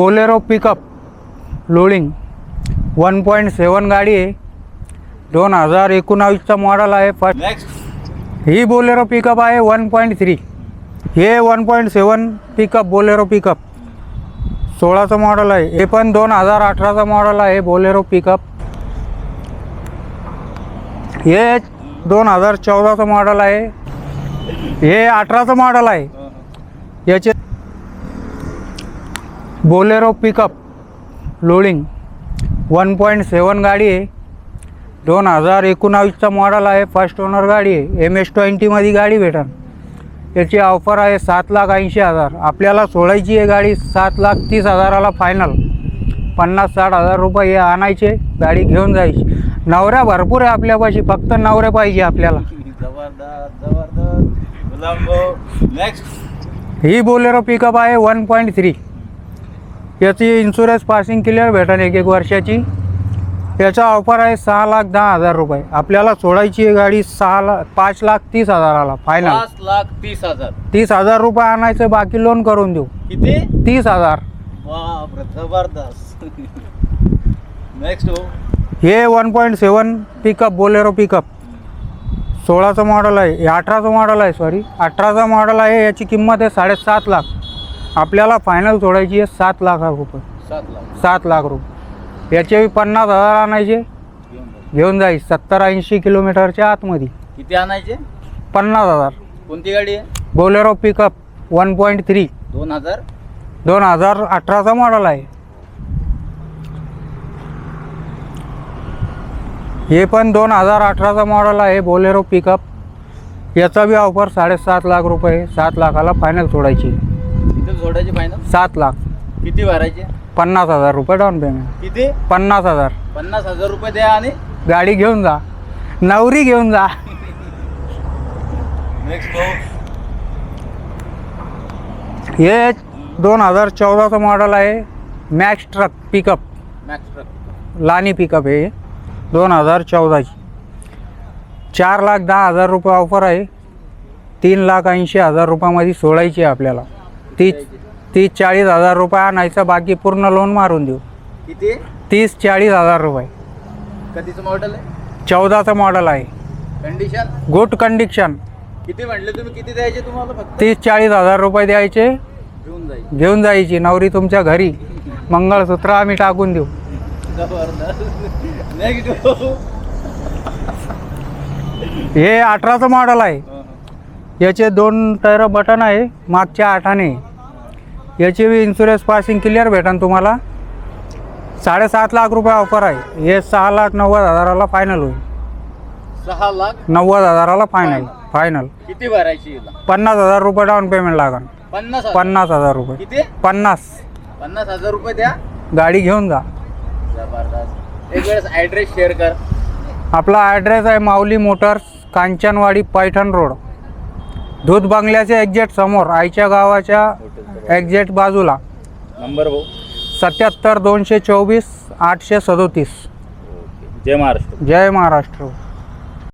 Bolero pickup loading one point seven गाडी आहे. दोन हजार एकोणावीसचा मॉडल आहे. फर्स्ट ही बोलेरो पिकअप आहे वन पॉईंट थ्री. हे one point seven pickup Bolero pickup. सोळाचं model आहे. हे पण दोन हजार अठराचं मॉडल आहे बोलेरो पिकअप. हे दोन हजार चौदाचं मॉडल आहे. हे अठराचं मॉडल आहे. याचे Bolero pickup loading one point seven गाडी आहे. दोन हजार एकोणावीसचा मॉडल आहे फर्स्ट ओनर गाडी आहे. एम एस ट्वेंटीमध्ये गाडी भेटन याची ऑफर आहे सात लाख ऐंशी हजार. आपल्याला सोडायची आहे गाडी सात लाख तीस हजाराला फायनल पन्नास साठ हजार रुपये हे आणायचे गाडी घेऊन जायची. नवऱ्या भरपूर आहे आपल्यापाशी फक्त नवऱ्या पाहिजे आपल्याला. जबरदस्त जबरदस्त. गुलाम नेक्स्ट ही बोलेरो पिकअप आहे वन पॉईंट थ्री. याची इन्शुरन्स पासिंग क्लिअर भेटेल एक एक वर्षाची. याचा ऑफर आहे सहा लाख दहा हजार रुपये. आपल्याला सोडायची आहे गाडी सहा लाख पाच लाख तीस हजाराला फायनल पाच लाख तीस हजार. तीस हजार रुपये आणायचं बाकी लोन करून देऊ. किती? तीस हजार. बापरे जबरदस्त. नेक्स्ट हो. हे one point seven pickup Bolero pickup सोळाचं model आहे हे अठराचं मॉडल आहे सॉरी अठराचं मॉडल आहे याची किंमत आहे साडेसात लाख. आपल्याला फायनल सोडायची आहे सात लाख रुपये. सात लाख. सात लाख रुपये. याचे पन्नास हजार आणायचे. घेऊन जाईल सत्तर ऐंशी किलोमीटरच्या आतमध्ये. किती आणायचे? पन्नास हजार. कोणती गाडी आहे? Bolero pickup one point three. दोन हजार? दोन हजार अठराचा मॉडल आहे. हे पण दोन हजार अठराचा मॉडल आहे बोलेरो पिकअप. याचा बी ऑफर साडेसात लाख रुपये सात लाखाला फायनल सोडायची किती जोडायचे फायनल सात लाख. किती भरायचे? पन्नास हजार रुपये डाऊन पेमेंट किती? पन्नास हजार. पन्नास हजार रुपये द्या आणि? गाडी घेऊन जा. नवरी घेऊन जा. नेक्स्ट हो हे दोन हजार चौदाचं मॉडल आहे. Max truck pickup Max truck लानी पिकअप आहे दोन हजार चौदाची. चार लाख दहा हजार रुपये ऑफर आहे. तीन लाख ऐंशी हजार रुपयामध्ये सोडायची आहे आपल्याला. तीस तीस चाळीस हजार रुपये आणायचं बाकी पूर्ण लोन मारून देऊ. किती? तीस चाळीस हजार रुपये. कधीचं मॉडेल आहे? चौदाचं मॉडल आहे. कंडिशन गुड कंडिशन किती म्हणले तुम्ही? किती द्यायचे तुम्हाला फक्त? तीस चाळीस हजार रुपये द्यायचे. घेऊन जाईल. घेऊन जायची. नवरी तुमच्या घरी. मंगळसूत्र आम्ही टाकून देऊ. जबरदस्त. नेक्स्ट हो हे अठराचं मॉडल आहे. याचे दोन टायर बटन आहे. मागच्या आठाने. याची बी इन्शुरन्स पासिंग क्लिअर भेटेल तुम्हाला. साडेसात लाख रुपये ऑफर आहे. हे सहा लाख नव्वद हजाराला फायनल होईल. सहा लाख नव्वद हजाराला फायनल फायनल किती भरायची हिला? पन्नास हजार रुपये डाऊन पेमेंट लागेल पन्नास हजार. पन्नास हजार रुपये. किती? पन्नास. पन्नास हजार रुपये द्या. गाडी घेऊन जा. जबरदस्त. एक वेळेस ॲड्रेस शेअर कर. आपला ॲड्रेस आहे माऊली मोटर्स कांचनवाडी पैठण रोड दूध बंगल्याच्या एक्झॅक्ट समोर आईच्या गावाच्या एक्झॅक्ट बाजूला. नंबर भाऊ. सत्याहत्तर दोनशे चोवीस आठशे सदोतीस. जय महाराष्ट्र. जय महाराष्ट्र.